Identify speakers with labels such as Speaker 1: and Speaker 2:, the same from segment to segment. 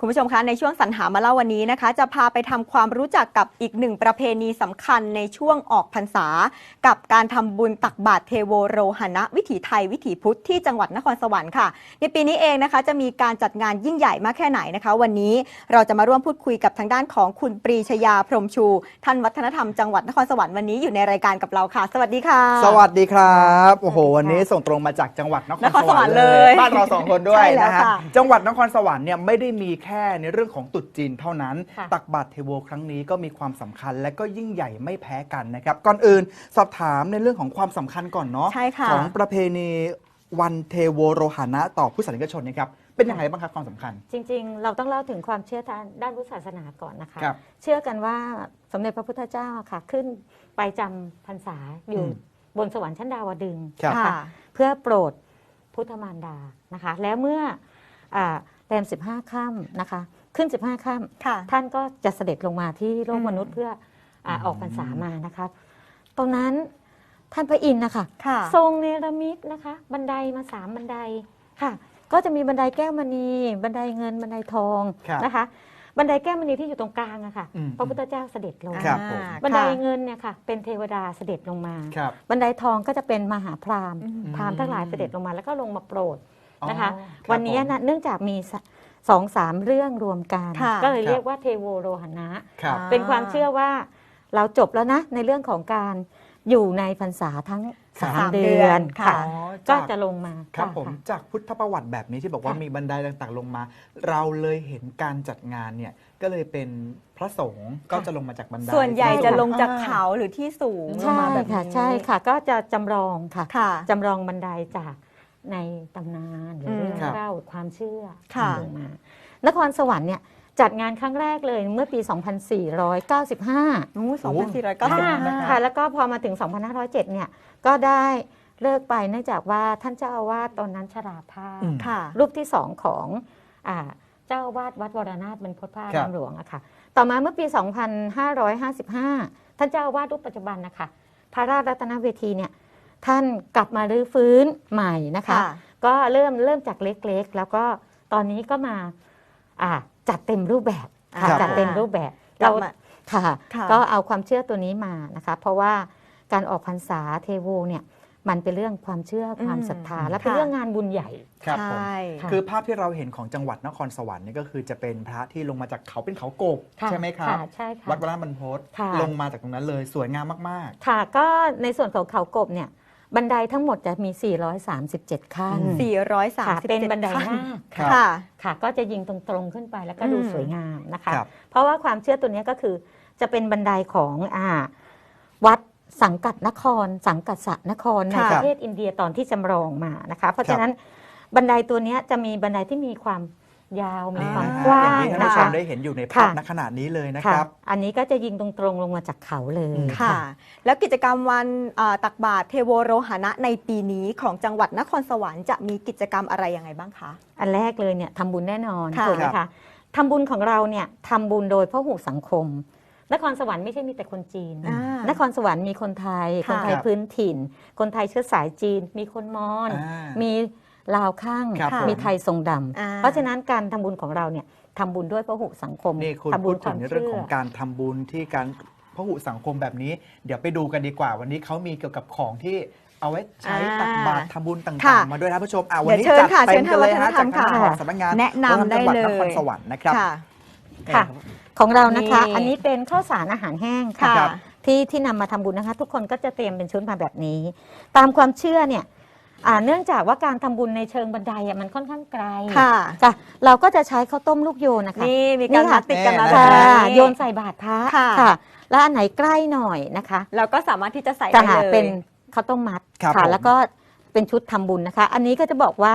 Speaker 1: คุณผู้ชมคะในช่วงสรรหามาเล่าวันนี้นะคะ จะพาไปทำความรู้จักกับอีกหนึ่งประเพณีสำคัญในช่วงออกพรรษา กับการทำบุญตักบาตรเทโวโรหณะวิถีไทยวิถีพุทธที่จังหวัดนครสวรรค์ค่ะ ในปีนี้เองนะคะจะมีการจัดงานยิ่งใหญ่มากแค่ไหนนะคะ วันนี้เราจะมาร่วมพูดคุยกับทางด้านของคุณปรีชยาพรหมชูท่านวัฒนธรรมจังหวัดนครสวรรค์วันนี้อยู่ในรายการกับเราค่ะ สวัสดีค่ะ
Speaker 2: สวัสดีครับโอ้โห
Speaker 1: สวัสดีค่ะ
Speaker 2: วันนี้ส่งตรงมาจากจังหวัดนคร
Speaker 1: นคร
Speaker 2: ส
Speaker 1: ส
Speaker 2: ว
Speaker 1: ว
Speaker 2: ร
Speaker 1: ร
Speaker 2: ร
Speaker 1: รค์
Speaker 2: ค์
Speaker 1: เล
Speaker 2: เลยยบ้านเราสองคนด้วย
Speaker 1: ใช่แล้ว
Speaker 2: นะฮะ
Speaker 1: ค่ะ
Speaker 2: จังหวัดนครสวรรค์เนี่ยไม่ได้มีแค่ในเรื่องของตรุษจีนเท่านั้น
Speaker 3: ค่ะ
Speaker 2: ตักบาตรเทโวครั้งนี้ก็มีความสำคัญและก็ยิ่งใหญ่ไม่แพ้กันนะครับ ก่อนอื่นสอบถามในเรื่องของความสำคัญก่อนเนาะ
Speaker 1: ใช่ค่ะ
Speaker 2: ของประเพณีวันเทโวโรหณะต่อผู้สันนิกชนนะครับ เป็นยังไงบ้างครับความสำคัญ
Speaker 3: จริงๆ เราต้องเล่าถึงความเชื่อทางด้านพุทธศาสนาก่อนนะคะ
Speaker 2: ครับ
Speaker 3: เชื่อกันว่าสมเด็จพระพุทธเจ้าค่ะขึ้นไปจำพรรษาอยู่
Speaker 2: อืม
Speaker 3: บนสวรรค์ชั้นดาวดึงส์
Speaker 2: ครับ
Speaker 1: ค่ะ
Speaker 3: เพื่อโปรดพุทธมารดานะคะ แล้วเมื่ออ่า แรม15ค่ำนะคะ ขึ้น 15ค่ำ
Speaker 1: ค่ะ
Speaker 3: ท่านก็จะเสด็จลงมาที่โลก
Speaker 1: อืม
Speaker 3: มนุษย์เพื่ออา
Speaker 2: อืม
Speaker 3: ออกพรรษามานะคะตรงนั้นท่านพระอินทร์นะคะ
Speaker 1: ค่ะ
Speaker 3: ทรงเนรมิตนะคะ บันไดมาสามบันไดค่ะ ก็จะมีบันไดแก้วมณี บันไดเงินบันไดทอง
Speaker 2: ครับ
Speaker 3: นะคะ บันไดแก้วมณีที่อยู่ตรงกลางอะค่ะ
Speaker 2: อืม
Speaker 3: พระพุทธเจ้าเสด็จลง
Speaker 2: ครับ ผม
Speaker 1: อ่า
Speaker 3: บันได
Speaker 1: ค่ะ
Speaker 3: เงินเนี่ยค่ะ เป็นเทวดาเสด็จลงมา
Speaker 2: ครับ
Speaker 3: บันไดทองก็จะเป็นมหาพราหมณ์
Speaker 1: อืม
Speaker 3: พราหมณ์ทั้งหลายเสด็จลงมาแล้วก็ลงมาโปรด นะคะ
Speaker 2: อ๋อรับ
Speaker 3: วันนี้
Speaker 2: ผม
Speaker 3: นะเนื่องจากมีสสองสามเรื่องรวมกัน
Speaker 1: ค่ะ
Speaker 3: ก็เลย
Speaker 2: ครับ
Speaker 3: เรียกว่าเทโวโรหณะ
Speaker 2: ครับ
Speaker 1: อ่า
Speaker 3: เป็นความเชื่อว่าเราจบแล้วนะ ในเรื่องของการอยู่ในพรรษาทั้ง
Speaker 2: ครับ
Speaker 3: สาม
Speaker 1: เดื
Speaker 3: เดื
Speaker 1: อ
Speaker 3: อนน
Speaker 1: ค่ะ
Speaker 3: ค่ะ
Speaker 2: อ๋อ
Speaker 3: ก็
Speaker 2: จาก
Speaker 3: จะลงมา
Speaker 2: ครับะผม
Speaker 3: ค่ะ
Speaker 2: จากพุทธประวัติแบบนี้ที่บอกว่า
Speaker 3: ค่ะ
Speaker 2: มีบันไดต่างๆลงมา เราเลยเห็นการจัดงานเนี่ยก็เลยเป็นพระสงฆ์ก็จะลงมาจากบันได
Speaker 1: ส่วนใหญ่
Speaker 3: ใช่
Speaker 1: จะ
Speaker 3: ค่ะ
Speaker 1: ลงจากเขาหรือที่สูงลง
Speaker 3: ใช่
Speaker 1: มาแบบนี้
Speaker 3: ค่ะใช่ค่ะ ก็จะจำลองค่ะ
Speaker 1: ค่ะ
Speaker 3: จำลองบันไดจาก ในตำนานหรือ
Speaker 1: ม
Speaker 3: เรื่อง
Speaker 2: ครับ
Speaker 3: เล่าความเชื่อ
Speaker 1: ค่ะ
Speaker 3: ลงมานครสวรรค์เนี่ยจัดงานครั้งแรกเลยเมื่อปี 2495
Speaker 1: นู้สองพันสี่ร้อย
Speaker 2: ก็
Speaker 1: เก้าสิบ
Speaker 3: ค่ะ
Speaker 1: ห้า
Speaker 3: ค่ะ แล้วก็พอมาถึง 2507 เนี่ย ก็ได้เลิกไปเนื่องจากว่าท่านเจ้าอาวาสตอนนั้นชราภาพ
Speaker 2: อืม
Speaker 1: ค่ะ
Speaker 3: รูปที่สองของอ่าเจ้าอาวาสวัดวรนาถบรรพตพระ
Speaker 2: ครั
Speaker 3: รา
Speaker 2: บ
Speaker 3: มหลวงอะค่ะ ต่อมาเมื่อปี 2555 ท่านเจ้าอาวาสรูปปัจจุบันนะคะ พระราชรัตนเวทีเนี่ย ท่านกลับมารื้อฟื้นใหม่นะคะ
Speaker 1: ค่ะ
Speaker 3: ก็เริ่มเริ่มจากเล็กๆ แล้วก็ตอนนี้ก็มาอ่าจัดเต็มรูปแบบค่ะ
Speaker 2: ครับ
Speaker 3: จัดเต็มรูปแบบ
Speaker 1: กลั
Speaker 3: เรา
Speaker 1: บมา
Speaker 3: ค่ะ
Speaker 1: ค่ะ
Speaker 3: ก็เอาความเชื่อตัวนี้มานะคะ เพราะว่าการออกพรรษาเทโวเนี่ยมันเป็นเรื่องความเชื่อความ
Speaker 1: อืม
Speaker 3: ศรัทธา และเป็น
Speaker 1: ค่ะ
Speaker 3: เรื่องงานบุญใหญ่
Speaker 2: ครับผม
Speaker 1: ใช่
Speaker 3: ค่ะ
Speaker 2: คือภาพที่เราเห็นของจังหวัดนครสวรรค์นี่ก็คือจะเป็นพระที่ลงมาจากเขาเป็นเขาโกบ
Speaker 3: ค่ะ
Speaker 2: ใช่ไหมครับะ
Speaker 3: ใช่ค่ะ
Speaker 2: วัดวรบรรพต
Speaker 3: ค่ะ
Speaker 2: ลงมาจากตรงนั้นเลยสวยงามมาก
Speaker 3: ค่ะ ก็ในส่วนของเขากบเนี่ย บันไดทั้งหมดจะมี 437 ขั้น
Speaker 2: อืม
Speaker 1: สี่ร้อยสาม
Speaker 3: ค่ะ
Speaker 1: สิบ
Speaker 3: เป็น
Speaker 1: เจ็ด
Speaker 3: บันไดห
Speaker 1: ขั้
Speaker 3: น้า
Speaker 2: ครั
Speaker 3: ค่ะ
Speaker 2: บ
Speaker 1: ค่ะ
Speaker 3: ค่ะ ก็จะยิงตรงๆขึ้นไปแล้วก็ดู
Speaker 1: อืม
Speaker 3: สวยงามนะคะ
Speaker 2: ครับ
Speaker 3: เพราะว่าความเชื่อตัวเนี้ยก็คือจะเป็นบันไดของอ่าวัดสังกัดนคร สังกัดสะนครใน
Speaker 1: ค่ะ
Speaker 3: ประเทศอินเดียตอนที่จำลองมานะคะ เพราะฉะนั้นบันไดตัวเนี้ยจะมีบันไดที่มีความ ยาวมี
Speaker 2: ๆ
Speaker 3: ความ
Speaker 2: อ่
Speaker 3: กว้า
Speaker 2: อย่างที่ท่านผู้ช
Speaker 3: งนะคะ
Speaker 2: มได้เห็นอยู่ในภาพ
Speaker 3: ค่ะ
Speaker 2: ณขณะนี้เลยนะค
Speaker 3: ค่ะ
Speaker 2: รับ
Speaker 3: อันนี้ก็จะยิงตรงๆลงมาจากเขาเลย
Speaker 2: อืม
Speaker 1: ค่ะ แล้วกิจกรรมวันเอ่อตักบาตรเทโวโรหณะในปีนี้ของจังหวัดนครสวรรค์จะมีกิจกรรมอะไรยังไงบ้างคะ
Speaker 3: อันแรกเลยเนี่ยทำบุญแน่นอน
Speaker 1: ค่ะ
Speaker 3: ถูกไหม
Speaker 2: ครั
Speaker 3: คะ
Speaker 2: บ
Speaker 3: ทำบุญของเราเนี่ยทำบุญโดยพหูสังคม นครสวรรค์ไม่ใช่มีแต่คนจีน
Speaker 1: อ่า น
Speaker 3: ครสวรรค์มีคนไทย
Speaker 1: ค่ะ
Speaker 3: คนไทย
Speaker 2: ครับ
Speaker 3: พื้นถิ่น คนไทยเชื้อสายจีน มีคนมอญ
Speaker 2: อ่า
Speaker 3: มี ลาวข้าง
Speaker 2: ครับผม
Speaker 3: มีไทยทรงด
Speaker 1: อ่าำ
Speaker 3: เพราะฉะนั้นการทำบุญของเราเนี่ยทำบุญด้วยพหุสังคม
Speaker 2: นี่คุณ
Speaker 3: ทำบุ
Speaker 2: พู
Speaker 3: ญ
Speaker 2: ด
Speaker 3: ค
Speaker 2: ถึ
Speaker 3: วางม
Speaker 2: ในเรื่อง
Speaker 3: เชื่
Speaker 2: ข
Speaker 3: อ
Speaker 2: องการทำบุญที่การพหุสังคมแบบนี้ เดี๋ยวไปดูกันดีกว่า วันนี้เขามีเกี่ยวกับของที่เอาไว้ใช้
Speaker 1: อ่า
Speaker 2: ตักบาตรทำบุญต่า
Speaker 1: ค่ะ
Speaker 2: งๆ มาด้วยนะผู้ชมอะวันนี้
Speaker 1: เดี๋ยวเชิญ
Speaker 2: จัด
Speaker 1: ค่ะ
Speaker 2: เต็ม
Speaker 1: เชิญ
Speaker 2: กันเลย
Speaker 1: ค่ะ
Speaker 2: ฮะจากทาง
Speaker 1: วัฒนธรรม
Speaker 2: ของ
Speaker 1: ค่ะ
Speaker 2: สำนักงาน
Speaker 1: แนะนำได้
Speaker 2: จังหวัด
Speaker 1: เลย
Speaker 2: นครสวรรค์นะครับ
Speaker 1: ค่ะ
Speaker 3: ค่ะ ของเรานะคะ
Speaker 1: นี่
Speaker 3: อันนี้เป็นข้าวสารอาหารแห้ง
Speaker 1: ค่ะ
Speaker 3: ค่ะ ที่ที่นำมาทำบุญนะคะ ทุกคนก็จะเตรียมเป็นชุดมาแบบนี้ ตามความเชื่อเนี่ย อ่าเนื่องจากว่าการทำบุญในเชิงบันไดอะมันค่อนข้างไกล
Speaker 1: ค่ะ
Speaker 3: จ้ะเราก็จะใช้ข้าวต้มลูกโยนนะคะ
Speaker 1: นี่มีการ
Speaker 3: นี่ค่ะ
Speaker 1: มัดติดกันมา
Speaker 2: แม่
Speaker 1: แบบ
Speaker 3: ค่ะ
Speaker 1: นี้
Speaker 3: โยนใส่บาตรพระ
Speaker 1: ค่ะ
Speaker 3: ค่ะ แล้วอันไหนใกล้หน่อยนะคะ
Speaker 1: เราก็สามารถที่จะใส่
Speaker 3: จะ
Speaker 1: ได้
Speaker 3: หา
Speaker 1: เลย
Speaker 3: เป็นข้าวต้มมัด
Speaker 2: ครับ
Speaker 3: ค่ะ
Speaker 2: ผม
Speaker 3: แล้วก็เป็นชุดทำบุญนะคะ อันนี้ก็จะบอกว่า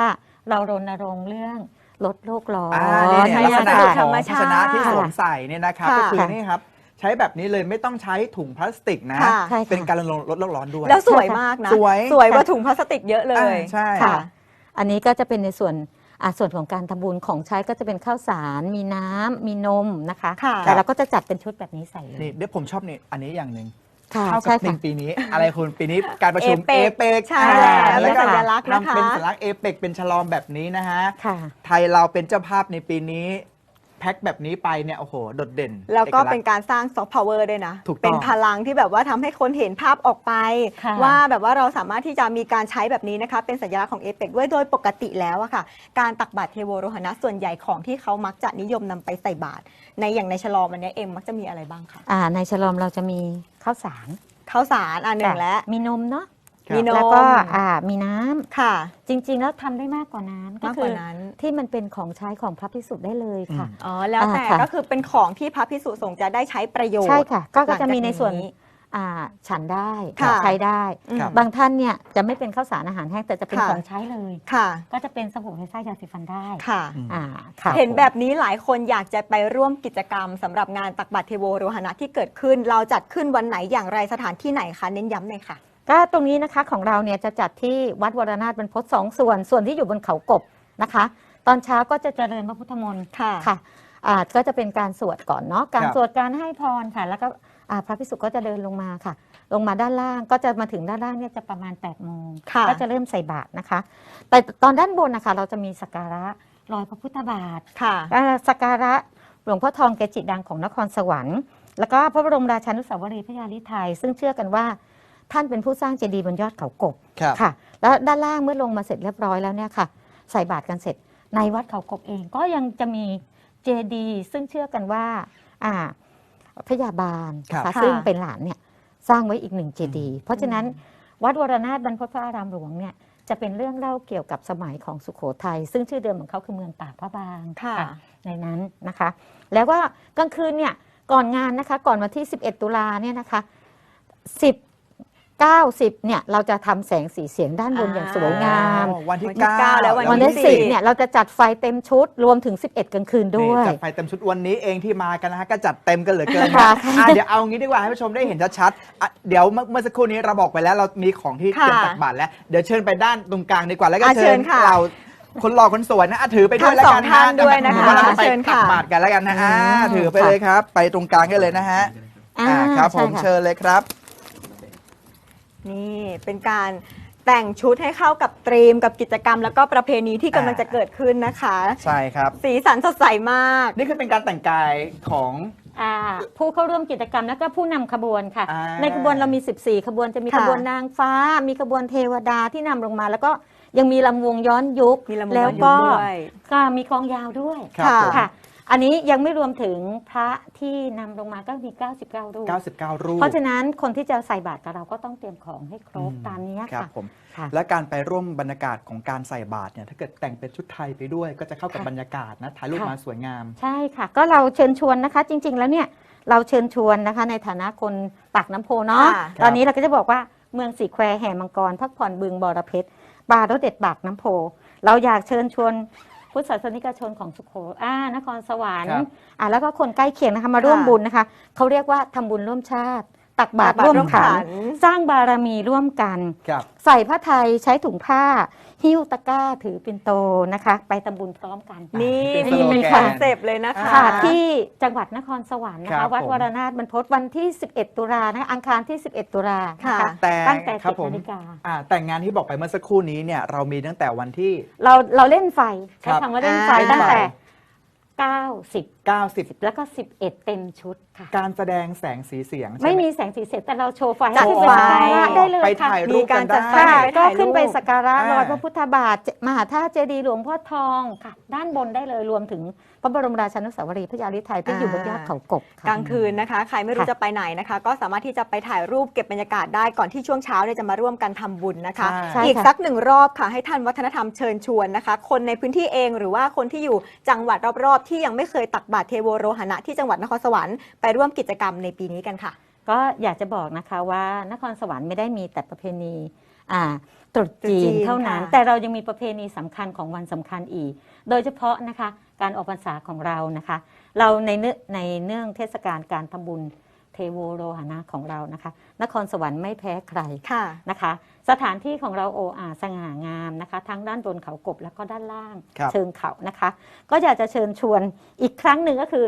Speaker 3: เรารณรงค์เรื่องลดโลกร้อน
Speaker 2: อ่านี่เนี่ย
Speaker 1: ใช่
Speaker 2: ลักษณะ
Speaker 1: ค่ะ
Speaker 2: ของ
Speaker 1: ธรรม
Speaker 2: ภา
Speaker 1: ชาติ
Speaker 2: ชนะที่สวมใส่เนี่ยนะครับ
Speaker 1: ค่ะ
Speaker 2: ก็คือนี่ครับใช้แบบนี้เลยไม่ต้องใช้ถุงพลาสติกนะ
Speaker 1: ค่ะ
Speaker 3: ใช่ค่ะ
Speaker 2: เป็นการลดโลกร้อนด้วย
Speaker 1: แล้วสวยมากนะ
Speaker 2: สวย
Speaker 1: สวยกว่าถุงพลาสติกเยอะเลย
Speaker 2: อ่าใช่
Speaker 3: ค่ะ อันนี้ก็จะเป็นในส่วนอ่าส่วนของการทำบุญของใช้ก็จะเป็นข้าวสาร มีน้ำมีนมนะคะ
Speaker 1: ค่ะ
Speaker 3: แต่เราก็จะจัดเป็นชุดแบบนี้ใส่เลย
Speaker 2: นี่เดี๋ยวผมชอบนี่อันนี้อย่างหนึ่ง
Speaker 3: ค่ะ
Speaker 2: เข้ากั
Speaker 3: ใช่
Speaker 2: บธี
Speaker 3: ค่ะ
Speaker 2: มปีนี้ อะไรคุณปีนี้การประชุม
Speaker 1: เอ
Speaker 2: เอ
Speaker 1: เป
Speaker 2: เป
Speaker 1: ก
Speaker 2: ก
Speaker 1: ใช่
Speaker 3: แล้ว
Speaker 1: เป็นสัญลักษณ์นะคะ
Speaker 2: ทำเป็นสัญลักษณ์เอเปกเป็นฉลอมแบบนี้นะฮะ
Speaker 3: ค่ะ
Speaker 2: ไทยเราเป็นเจ้าภาพในปีนี้แแพ็คแบบนี้ไปเนี่ยโอ้โหโดดเด่น
Speaker 1: แล้วก็
Speaker 2: อก
Speaker 1: เป็นการสร้างซอฟต์พาวเวอร์ด้วยนะ
Speaker 2: ถูกต้อง
Speaker 1: เป็นพลังที่แบบว่าทำให้คนเห็นภาพออกไป
Speaker 3: ค่ะ
Speaker 1: ว่าแบบว่าเราสามารถที่จะมีการใช้แบบนี้นะคะ เป็นสัญลักษณ์ของเอเปกด้วยโดยปกติแล้วอะค่ะ การตักบาตรเทโวโรหณะส่วนใหญ่ของที่เขามักจะนิยมนำไปใส่บาตรในอย่างในฉลอมอันเนี้ยเอ็มมักจะมีอะไรบ้างคะ
Speaker 3: อ่าในฉลอมเราจะมีข้าวสาร
Speaker 1: ข้าวสารอันหนึ่งแล้ว
Speaker 3: มีนมเนาะ
Speaker 2: ครับ
Speaker 1: มีนม
Speaker 3: แล้วก็อ่ามีน้ำ
Speaker 1: ค่ะ
Speaker 3: จริง ๆ แล้วทำได้มากกว่านั้นก็
Speaker 1: มาก
Speaker 3: คื
Speaker 1: กว่า
Speaker 3: อ
Speaker 1: นั้น
Speaker 3: ที่มันเป็นของใช้ของพระพิสุได้เลยค่ะ
Speaker 1: อ๋อแล้วแต่
Speaker 3: อ่าค่ะ
Speaker 1: ก็คือเป็นของที่พระพิสุสงฆ์จะได้ใช้ประโยชน์
Speaker 3: ใช่ค่ะ ก็
Speaker 1: หลัง
Speaker 3: จะมีในส่วน
Speaker 1: จากนี้
Speaker 3: อ่าฉันได้
Speaker 1: ค่ะ
Speaker 3: ใช้ได้
Speaker 1: อืม
Speaker 2: ครับ
Speaker 3: บางท่านเนี่ยจะไม่เป็นข้าวสารอาหารแห้งแต่จะเป็น
Speaker 1: ค่ะ
Speaker 3: ของใช้เลย
Speaker 1: ค่ะ
Speaker 3: ก็จะเป็นสบู่ไร้ไส้ยาสีฟันได้
Speaker 1: ค่ะ
Speaker 2: อืม
Speaker 3: อ่าค่ะ
Speaker 1: เห็นแบบนี้หลายคนอยากจะไปร่วมกิจกรรมสำหรับงานตักบาตรเทโวโรหณะที่เกิดขึ้น เราจัดขึ้นวันไหนอย่างไรสถานที่ไหนคะเน้นย้ำหน่อยค่ะ
Speaker 3: ก็ตรงนี้นะคะของเราเนี่ยจะจัดที่วัดวรนาถบรรพตสองส่วน ส่วนที่อยู่บนเขากบนะคะ ตอนเช้าก็จะเจริญพระพุทธมนต์
Speaker 1: ค่ะ
Speaker 3: ค่ะอ่าก็จะเป็นการสวดก่อนเนาะการ
Speaker 2: ครับ
Speaker 3: สวดการให้พรค่ะ แล้วก็อ่าพระพิสุก็จะเดินลงมาค่ะ ลงมาด้านล่างก็จะมาถึงด้านล่างเนี่ยจะประมาณ8ปดโมง
Speaker 1: ค่ะ
Speaker 3: ก็จะเริ่มใส่บาตรนะคะ แต่ตอนด้านบนนะคะ เราจะมีสักการะรอยพระพุทธบาท
Speaker 1: ค่ะ
Speaker 3: อ่าสักการะหลวงพ่อทองเกจิดังของนครสวรรค์ แล้วก็พระบรมราชานุสาวรีย์พระยาลิไทยซึ่งเชื่อกันว่า ท่านเป็นผู้สร้างเจดีย์บนยอดเขากบ
Speaker 2: ครับ
Speaker 3: ค่ะ แล้วด้านล่างเมื่อลงมาเสร็จเรียบร้อยแล้วเนี่ยค่ะ ใส่บาตรกันเสร็จในวัดเขากบเองก็ยังจะมีเจดีย์ซึ่งเชื่อกันว่าอ่าพระยาบาล
Speaker 2: ครับ
Speaker 3: นะคะ
Speaker 1: ค่ะ
Speaker 3: ซึ่งเป็นหลานเนี่ยสร้างไว้อีกหนึ่งเจดีย์เพราะฉะนั้นวัดวรนาถบรรพตพระอารามหลวงเนี่ยจะเป็นเรื่องเล่าเกี่ยวกับสมัยของสุโขทัยซึ่งชื่อเดิมของเขาคือเมืองปากพระบาง
Speaker 1: ค่ะ
Speaker 3: ในนั้นนะคะ แล้วก็กลางคืนเนี่ยก่อนงานนะคะก่อนวันที่ 11 ตุลาเนี่ยนะคะ 10 90เนี่ยเราจะทำแสงสีเสียงด้านบนอย่างสวยงาม
Speaker 2: อ๋อวันที่
Speaker 1: วันที่เก้า
Speaker 2: 9
Speaker 1: แล้ววัน
Speaker 3: วัน
Speaker 1: ที่
Speaker 3: ที่
Speaker 1: สิบ
Speaker 3: 10เนี่ยเราจะจัดไฟเต็มชุดรวมถึง 11กลางคืนด้วย
Speaker 2: จัดไฟเต็มชุดวันนี้เองที่มากันนะฮะก็จัดเต็มกันเหลือเกิน
Speaker 3: ค่ะ
Speaker 2: นะอะเดี๋ยวเอางี้ดีกว่าให้ผู้ชมได้เห็นชัดๆอะเดี๋ยวเมื่อเมื่อสักครู่นี้เราบอกไปแล้วเรามีของที่เตรียม
Speaker 1: ค่ะ
Speaker 2: ตักบาตรแล้วเดี๋ยวเชิญไปด้านตรงกลางดีกว่าแล้วก็
Speaker 1: อะเชิ
Speaker 2: เชิ
Speaker 1: ญ
Speaker 2: ญ
Speaker 1: ค่ะ
Speaker 2: เราคนหล่อคนสวยนะอะถือไปด้วย
Speaker 1: ทั้ง
Speaker 2: แล้วกัน
Speaker 1: สองท่านด้วยนะคะ
Speaker 2: ว่าเราจะไป
Speaker 1: เชิญ
Speaker 2: ตั
Speaker 1: ค่ะ
Speaker 2: กบาตรกันแล้วกันนะอ่า
Speaker 3: อืม
Speaker 2: ถือไปเลยครับ ไปตรงกลางได้เลยนะฮะ
Speaker 3: อ่า
Speaker 2: อ่าครับผม
Speaker 3: ใช่ค่ะ
Speaker 2: เชิญเลยครับ
Speaker 1: นี่เป็นการแต่งชุดให้เข้ากับตรีมกับกิจกรรม แล้วก็ประเพณีที่กำลังจะเกิดขึ้นนะคะ
Speaker 2: ใช่ครับ
Speaker 1: สีสันสดใสมาก
Speaker 2: นี่คือเป็นการแต่งกายของ
Speaker 3: อ่าผู้เข้าร่วมกิจกรรมแล้วก็ผู้นำขบวนค่ะ
Speaker 2: อ่า
Speaker 3: ในขบวนเรามี 14 ขบวนจะมี
Speaker 1: ค่ะ
Speaker 3: ขบวนนางฟ้า มีขบวนเทวดาที่นำลงมา แล้วก็ยังมีลำวงย้อนยุค
Speaker 1: มีลำวง
Speaker 3: แล้ว
Speaker 1: ย้
Speaker 3: ก็
Speaker 1: อนยุคด้วย
Speaker 3: ก็มีกลองยาวด้วย
Speaker 2: ครับ
Speaker 1: ค่ะ
Speaker 2: ผม
Speaker 3: ค่ะ อันนี้ยังไม่รวมถึงพระที่นำลงมาก็มี 99 รูป
Speaker 2: 99 รูป
Speaker 3: เพราะฉะนั้นคนที่จะใส่บาตรกับเราก็ต้องเตรียมของให้ครบ
Speaker 2: อืม
Speaker 3: ตามนี้
Speaker 2: ครับ
Speaker 3: ค่ะ
Speaker 2: ผม
Speaker 3: ค่ะ
Speaker 2: และการไปร่วมบรรยากาศของการใส่บาตรเนี่ยถ้าเกิดแต่งเป็นชุดไทยไปด้วย ก็จะเข้ากับ
Speaker 3: ค่ะ
Speaker 2: บรรยากาศนะถ่ายรูป
Speaker 3: ค่ะ
Speaker 2: มาสวยงาม
Speaker 3: ใช่ค่ะ ก็เราเชิญชวนนะคะ จริง ๆ แล้วเนี่ยเราเชิญชวนนะคะในฐานะคนปากน้ำโพเนาะ
Speaker 1: ค่ะ
Speaker 3: ตอนนี้เราก็จะบอกว่าเมืองสีแควแห่มังกร พักผ่อนบึงบอระเพ็ดบาร์รถเด็ดปากน้ำโพ เราอยากเชิญชวน พุทธศาสนิกชนของสุโขอ่านครสวรร
Speaker 2: ครั
Speaker 3: ค์
Speaker 2: บ
Speaker 3: อ่าแล้วก็คนใกล้เคียงนะคะมาร่วม
Speaker 1: ค่ะ
Speaker 3: บุญนะคะเขาเรียกว่าทำบุญร่วมชาติ ตักบาตร
Speaker 1: ตักบาตร
Speaker 3: ร่วม
Speaker 1: ร่วม
Speaker 3: ขั
Speaker 1: ขั
Speaker 3: น
Speaker 1: น
Speaker 3: สร้างบารมีร่วมกัน
Speaker 2: ครับ
Speaker 3: ใส่ผ้าไทยใช้ถุงผ้า หิ้วตะกร้าถือปิ่นโตนะคะ ไปทำบุญพร้อมกัน
Speaker 1: นี่
Speaker 2: เป็น
Speaker 1: มี
Speaker 2: สโล
Speaker 1: เป็น
Speaker 2: แกน
Speaker 1: คอนเซปต์เลยนะคะ
Speaker 3: ค่ะที่จังหวัดนครสวรรค์นะ
Speaker 2: ครั
Speaker 3: คะ
Speaker 2: บ
Speaker 3: วัด
Speaker 2: ผม
Speaker 3: วรนาถบรรพตวันที่ 11 ตุลานะคะอังคารที่ 11 ตุลานะ
Speaker 1: ค่ะ
Speaker 3: คะ
Speaker 2: แต่
Speaker 3: ตั้งแต่
Speaker 2: ครับ
Speaker 3: เจ็ด
Speaker 2: ผม
Speaker 3: นาฬิกา
Speaker 2: อ่าแต่งงานที่บอกไปเมื่อสักครู่นี้เนี่ยเรามีตั้งแต่วันที่
Speaker 3: เราเราเล่นไฟ
Speaker 2: ครั
Speaker 3: ใช้
Speaker 2: บ
Speaker 3: คำว่าเล่นไฟ
Speaker 1: อ่า
Speaker 3: ตั้งแต่
Speaker 2: เล่นไฟ
Speaker 3: 9
Speaker 2: 90
Speaker 3: 10แล้วก็ 11 เต็มชุดค่ะ
Speaker 2: การแสดงแสงสีเสียงใช่ห
Speaker 3: ไม่มีแสงสีเสียงแต่เราโชว์ไฟ
Speaker 1: จั
Speaker 3: ให้
Speaker 1: ด
Speaker 3: ขึ้นไป
Speaker 1: ไฟ
Speaker 3: สักการะได้เลย
Speaker 2: ไป
Speaker 3: ค่ะ
Speaker 2: ถ่ายรูปกัน
Speaker 1: มีการจัดไฟ
Speaker 2: ได้
Speaker 3: ค่ะ
Speaker 1: ไป
Speaker 3: ก็
Speaker 1: ถ่ายรูป
Speaker 3: ขึ้นไปสักการะ
Speaker 2: อ่าร
Speaker 3: อยพระพุทธบาทมหาธาตุเจดีย์หลวงพ่อทองค่ะ ด้านบนได้เลยรวมถึง พระบรมราชานุสาวรีย์พระยาลิไทยที่อยู่บนยอดเขากบค่ะ
Speaker 1: กลางคืนนะคะ ใครไม่รู้
Speaker 3: ค่ะ
Speaker 1: จะไปไหนนะคะ ก็สามารถที่จะไปถ่ายรูปเก็บบรรยากาศได้ก่อนที่ช่วงเช้าเนี่ยจะมาร่วมกันทำบุญนะคะ
Speaker 2: ใช่
Speaker 1: อีก
Speaker 3: ค่ะ
Speaker 1: สักหนึ่งรอบค่ะให้ท่านวัฒนธรรมเชิญชวนนะคะ คนในพื้นที่เองหรือว่าคนที่อยู่จังหวัดรอบๆ ที่ยังไม่เคยตักบาตรเทโวโรหณะที่จังหวัดนครสวรรค์ไปร่วมกิจกรรมในปีนี้กันค่ะ
Speaker 3: ก็อยากจะบอกนะคะว่านครสวรรค์ไม่ได้มีแต่ประเพณีอ่าตรุษจี
Speaker 1: ตรุษจี
Speaker 3: น
Speaker 1: น
Speaker 3: เท่านั้น
Speaker 1: ค่ะ
Speaker 3: แต่เรายังมีประเพณีสำคัญของวันสำคัญอีก โดยเฉพาะนะคะ การออกพรรษาของเรานะคะ เราในเนื่องในเนื่องเทศกาลการทำบุญเทโวโรหณะของเรานะคะ นครสวรรค์ไม่แพ้ใคร
Speaker 1: ค่ะ
Speaker 3: นะคะ สถานที่ของเราโออาสง่างามนะคะ ทั้งด้านบนเขากบแล้วก็ด้านล่าง
Speaker 2: ครับ
Speaker 3: เชิงเขานะคะ ก็อยากจะเชิญชวนอีกครั้งหนึ่งก็คือ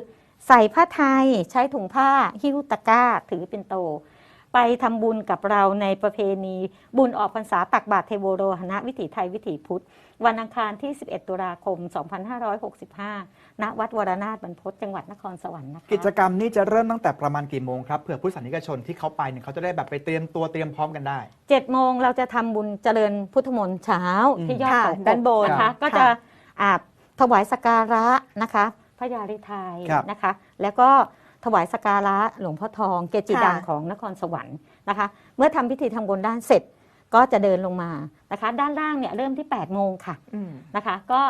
Speaker 3: ใส่ผ้าไทยใช้ถุงผ้าหิ้วตะกร้าถือเป็นโต ไปทำบุญกับเราในประเพณี บุญออกพรรษาตักบาตรเทโวโรหณะวิถีไทยวิถีพุทธ วันอังคารที่ 11 ตุลาคม 2565 ณ วัดวรนาถบรรพตจังหวัดนครสวรรค์นะคะ
Speaker 2: กิจกรรมนี้จะเริ่มตั้งแต่ประมาณกี่โมงครับเผื่อผู้สันนิกชนที่เขาไปเนี่ยเขาจะได้แบบไปเตรียมตัวเตรียมพร้อมกันได้
Speaker 3: เจ็ดโมงเราจะทำบุญเจริญพุทธมนต์เช้า
Speaker 2: อืม
Speaker 3: ที่ยอด
Speaker 1: ค่ะ
Speaker 3: เขากบ
Speaker 1: ด้านบน
Speaker 3: นะคะ
Speaker 1: ค่ะ
Speaker 3: ก็จะอาบถวายสกการะนะคะพระยาฤทัย
Speaker 2: ครับ
Speaker 3: นะคะ แล้วก็ ถวายสกการะหลวงพ่อทอง เกจิ
Speaker 1: ค่ะ
Speaker 3: ดังของนครสวรรค์นะคะ เมื่อทำพิธีทำบุญด้านเสร็จก็จะเดินลงมานะคะ ด้านล่างเนี่ยเริ่มที่8โมงค่ะ
Speaker 1: อืม
Speaker 3: นะคะ ก็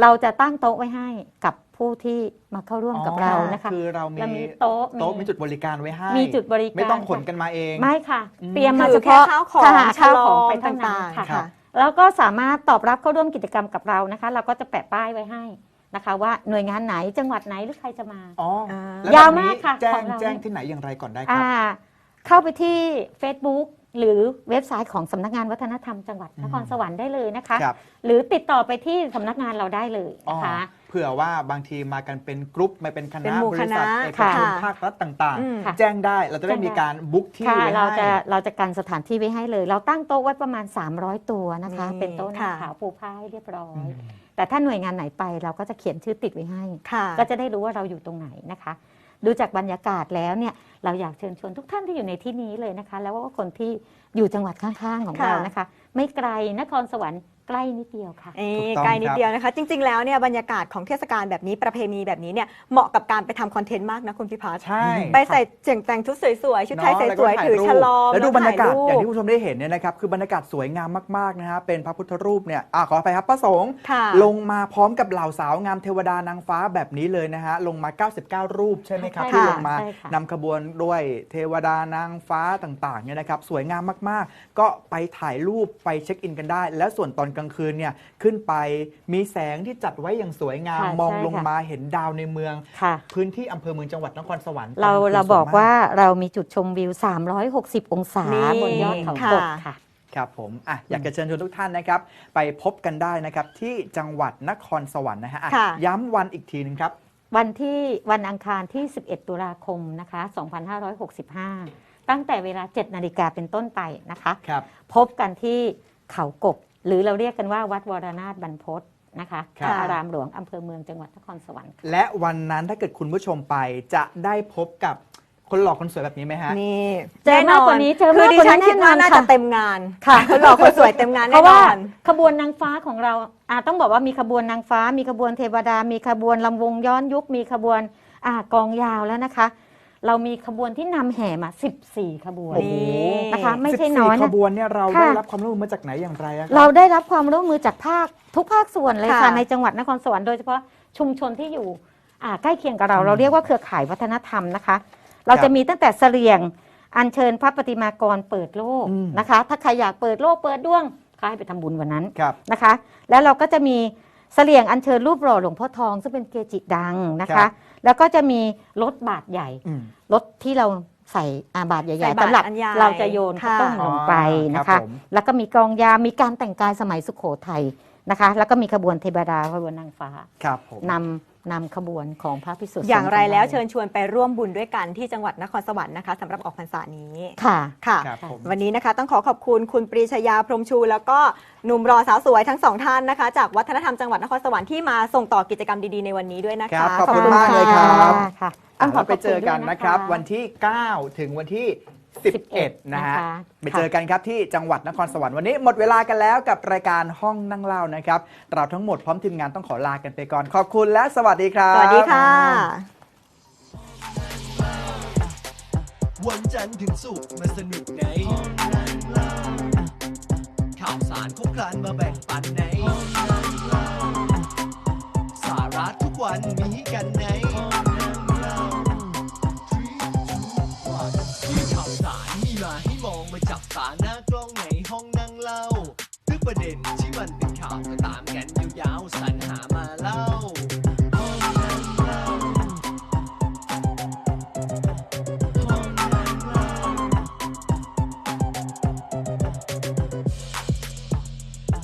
Speaker 3: เราจะตั้งโต๊ะไว้ให้กับผู้ที่มาเข้าร่วมกับเรานะคะ
Speaker 2: คือเรามี
Speaker 3: เรามีโต๊ะ
Speaker 2: โต๊ะมีจุดบริการไว้ให้
Speaker 3: มีจุดบริการ
Speaker 2: ไม่ต้องขนกันมาเอง
Speaker 3: ไม่ค่ะ
Speaker 2: อืม
Speaker 3: เตรียมมา
Speaker 1: คื
Speaker 3: เฉ
Speaker 1: อแค่
Speaker 3: พาะ
Speaker 1: ข้าวของ
Speaker 3: ค่ะ
Speaker 1: ฉ
Speaker 3: ข้าว
Speaker 1: ล
Speaker 3: ของ
Speaker 1: อง
Speaker 3: ไปเท่านั้น
Speaker 1: ต่างๆ
Speaker 3: ค่ะ
Speaker 1: ค่ะ
Speaker 3: แล้วก็สามารถตอบรับเข้าร่วมกิจกรรมกับเรานะคะ เราก็จะแปะป้ายไว้ให้ นะคะว่าหน่วยงานไหนจังหวัดไหนหรือใครจะมา
Speaker 2: อ๋อ
Speaker 1: อ่า
Speaker 2: แล้ว
Speaker 3: ยาว
Speaker 2: แบบนี้
Speaker 3: มากค่ะ
Speaker 2: แจ้
Speaker 3: ของงเรา
Speaker 2: แจ้งที่ไหนอย่างไรก่อนได้ครั
Speaker 3: อ่า
Speaker 2: บ
Speaker 3: เข้าไปที่ Facebook หรือเว็บไซต์ของสำนักงานวัฒนธรรมจังหวัด
Speaker 2: อืม
Speaker 3: นครสวรรค์ได้เลยนะคะ
Speaker 2: ครับ
Speaker 3: หรือติดต่อไปที่สำนักงานเราได้เลย
Speaker 2: อ๋อ
Speaker 3: นะคะ
Speaker 2: เผื่อว่าบางทีมากันเป็นกรุ๊ปไม่เป็นค
Speaker 1: เป็น
Speaker 2: ณะ
Speaker 1: หมู่
Speaker 2: บริษัท
Speaker 1: คณะ
Speaker 2: เอกชน
Speaker 3: ค่ะ
Speaker 2: ภาครัฐต่าง
Speaker 1: อืม
Speaker 3: ค่ะ
Speaker 2: ๆ แจ้งได้เราจะได้
Speaker 3: แจ้งได้
Speaker 2: มีการบุ๊กที่
Speaker 3: ค่ะ
Speaker 2: ไว้
Speaker 3: เราจะ
Speaker 2: ให้
Speaker 3: เราจะกันสถานที่ไว้ให้เลย เราตั้งโต๊ะไว้ประมาณ 300 ตัวนะคะ
Speaker 1: นี่
Speaker 3: เป็นโต๊ะหน้า
Speaker 1: ค่ะ
Speaker 3: ขาวปูผ้าให้เรียบร้อ
Speaker 2: อื
Speaker 3: ย
Speaker 2: ม
Speaker 3: แต่ถ้าหน่วยงานไหนไปเราก็จะเขียนชื่อติดไว้ให้
Speaker 1: ค่ะ
Speaker 3: ก็จะได้รู้ว่าเราอยู่ตรงไหนนะคะ ดูจากบรรยากาศแล้วเนี่ยเราอยากเชิญชวนทุกท่านที่อยู่ในที่นี้เลยนะคะ แล้วก็คนที่อยู่จังหวัดข้างๆของ
Speaker 1: ค่ะ
Speaker 3: เรานะคะ ไม่ไกลนครสวรรค์ ใกล้นิดเดียวค่ะ
Speaker 1: เอ้
Speaker 2: ถูกต้อง
Speaker 1: ใกล้นิด
Speaker 2: ครับ
Speaker 1: เดียวนะคะ จริง ๆ แล้วเนี่ยบรรยากาศของเทศกาลแบบนี้ประเพณีแบบนี้เนี่ยเหมาะกับการไปทำคอนเทนต์มากนะคุณพิพัฒน์
Speaker 2: ใช่
Speaker 1: ไปใส่เจียงแต่งชุดสวยๆชุดไทย
Speaker 2: เนาะ
Speaker 1: สวยๆถือฉลอม
Speaker 2: แล้วดูบรรยากาศ
Speaker 1: ถ่
Speaker 2: อย่าง
Speaker 1: รู
Speaker 2: ที่
Speaker 1: ป
Speaker 2: ผู้ชมได้เห็นเนี่ยนะครับคือบรรยากาศสวยงามมากๆนะฮะเป็นพระพุทธรูปเนี่ยอะขออภัยครับพระสงฆ์
Speaker 1: ค่ะ
Speaker 2: ลงมาพร้อมกับเหล่าสาวงามเทวดานางฟ้าแบบนี้เลยนะฮะ ลงมา 99 รูปใช่ไหมครับ
Speaker 3: ใช่
Speaker 2: ที่
Speaker 3: ค่ะ
Speaker 2: ลงมา
Speaker 3: ใช่ค่ะ
Speaker 2: นำขบวนด้วยเทวดานางฟ้าต่างๆเนี่ยนะครับ สวยงามมากๆ ก็ไปถ่ายรูปไปเช็คอินกันได้ และส่วนตอนกลางคืนเนี่ยขึ้นไปมีแสงที่จัดไว้อย่างสวยงาม
Speaker 3: ค่ะ
Speaker 2: มอง
Speaker 3: ใช่
Speaker 2: ลง
Speaker 3: ค่ะ
Speaker 2: มาเห็นดาวในเมือง
Speaker 3: ค่ะ
Speaker 2: พื้นที่อำเภอเมืองจังหวัดนครสวรรค์
Speaker 3: เรา
Speaker 2: ตอนกลงคืน
Speaker 3: เราบอก
Speaker 2: สยม
Speaker 3: ว่าเรามีจุดชมวิว 360 องศา
Speaker 1: นี่
Speaker 3: บนยอดเขา
Speaker 1: ค่ะ
Speaker 3: กบค่ะ
Speaker 2: ครับผมอะอยากจะเชิญชวนทุกท่านนะครับ ไปพบกันได้นะครับ ที่จังหวัดนครสวรรค์นะฮะอะ
Speaker 1: ค่ะ
Speaker 2: ย้ำวันอีกทีหนึงครับ
Speaker 3: วันที่วันอังคารที่ 11 ตุลาคมนะคะ 2565 ตั้งแต่เวลา 7 นาฬิกาเป็นต้นไปนะคะ
Speaker 2: ครับ
Speaker 3: พบกันที่เขากบ หรือเราเรียกกันว่าวัดวรนาถบรรพตนะคะ
Speaker 2: ครับ
Speaker 3: พระอารามหลวงอำเภอเมืองจังหวัดนครสวรรค์ค่ะ
Speaker 2: และวันนั้นถ้าเกิดคุณผู้ชมไปจะได้พบกับคนหล่อคนสวยแบบนี้ไหมฮะ
Speaker 1: นี่
Speaker 3: เจอมากกว่านี้เจอ
Speaker 1: คือ
Speaker 3: มาก
Speaker 1: ดิ
Speaker 3: กว่า
Speaker 1: ฉัน
Speaker 3: นี้
Speaker 1: คิดว่า
Speaker 3: แน่นอน
Speaker 1: น่าจะ
Speaker 3: ค่ะ
Speaker 1: เต็มงาน
Speaker 3: ค่ะ
Speaker 1: คนหล่อคนสวยเต็มงาน
Speaker 3: เพ
Speaker 1: แน่
Speaker 3: ราะ
Speaker 1: น
Speaker 3: ว่า
Speaker 1: อน
Speaker 3: ขบวนนางฟ้าของเราอ่าต้องบอกว่ามีขบวนนางฟ้า มีขบวนเทวดา มีขบวนลำวงย้อนยุค มีขบวนอ่ากองยาวแล้วนะคะ เรามีขบวนที่นำแห่มา 14 ขบวน
Speaker 2: โอ้โห
Speaker 3: นะคะไม่ใช่น้อย
Speaker 2: 14ข
Speaker 3: นะ
Speaker 2: บวนเนี่ยเรา
Speaker 3: ค่ะ
Speaker 2: ได้รับความร่วมมือมาจากไหนอย่างไรอะค
Speaker 3: เรา
Speaker 2: รับ
Speaker 3: ได้รับความร่วมมือจากภาคทุกภาคส่วนเลย
Speaker 1: ค่ะ
Speaker 3: ค่ะในจังหวัดนครสวรรค์โดยเฉพาะชุมชนที่อยู่อ่าใกล้เคียงกับเรา
Speaker 2: อืม
Speaker 3: เราเรียกว่าเครือข่ายวัฒนธรรมนะคะ เรา
Speaker 2: ครับ
Speaker 3: จะมีตั้งแต่เสลียงอัญเชิญพระปฏิมากรเปิดโลก
Speaker 2: อืม
Speaker 3: นะคะ ถ้าใครอยากเปิดโลกเปิดดวงก็ให้ไปทำบุญวันนั้น
Speaker 2: ครับ
Speaker 3: นะคะ แล้วเราก็จะมีเสลียงอัญเชิญรูปหล่อหลวงพ่อทอง ซึ่งเป็นเกจิดังนะ
Speaker 2: ครั
Speaker 3: คะ
Speaker 2: บ
Speaker 3: แล้วก็จะมีรถบาทใหญ่
Speaker 2: อืม
Speaker 3: รถที่เราใส่อาบาทให
Speaker 1: ใส่
Speaker 3: ญ่ๆ
Speaker 1: บาตร
Speaker 3: สำหรับ
Speaker 1: อันใหญ่
Speaker 3: เราจะโยนข้าว
Speaker 1: ค่ะ
Speaker 3: ต้มลงไปนะ
Speaker 2: ครั
Speaker 3: คะ
Speaker 2: บผม
Speaker 3: แล้วก็มีกองยามีการแต่งกายสมัยสุโขทัยนะคะ แล้วก็มีขบวนเทวดาขบวนนางฟ้า
Speaker 2: ครับผม
Speaker 3: นำ นำขบวนของพระพิสุทธิ์
Speaker 1: อย่างไรแล้ว
Speaker 3: สงฆ์
Speaker 1: เชิญชวนไปร่วมบุญด้วยกันที่จังหวัดนครสวรรค์นะคะสำหรับออกพรรษานี้
Speaker 3: ค่ะ
Speaker 1: ค่ะ
Speaker 2: ครับผม
Speaker 1: วันนี้นะคะต้องขอขอบคุณคุณปรีชยาพรหมชู แล้วก็หนุ่มรอสาวสวยทั้งสองท่านนะคะ จากวัฒนธรรมจังหวัดนครสวรรค์ที่มาส่งต่อกิจกรรมดีๆในวันนี้ด้วยนะ
Speaker 2: ครั
Speaker 1: คะ
Speaker 2: บขอบคุณมาก เลยครับ
Speaker 3: ค่ะ
Speaker 2: อะ
Speaker 3: ต้องขอ
Speaker 2: เราไปเจอกันนะครับ
Speaker 3: ขอบณด้วย
Speaker 2: วันที่ 9 ถึงวันที่ 11 นะฮะ
Speaker 3: นะคะ
Speaker 2: ไปเจอกันครับที่จังหวัดนครสวรรค์วันนี้หมดเวลากันแล้วกับรายการห้องนั่งเล่านะครับ เราทั้งหมดพร้อมทีมงานต้องขอลากันไปก่อน ขอบคุณและสวัสดีครับ
Speaker 1: สวัสดีค่ะ
Speaker 4: วันจันทร์ถึงศุกร์มาสนุกในห้องนั่งเล่าข่าวสารครบครันมาแบ่งปันในห้องนั่งเล่าสาระทุกวันมีให้กันในา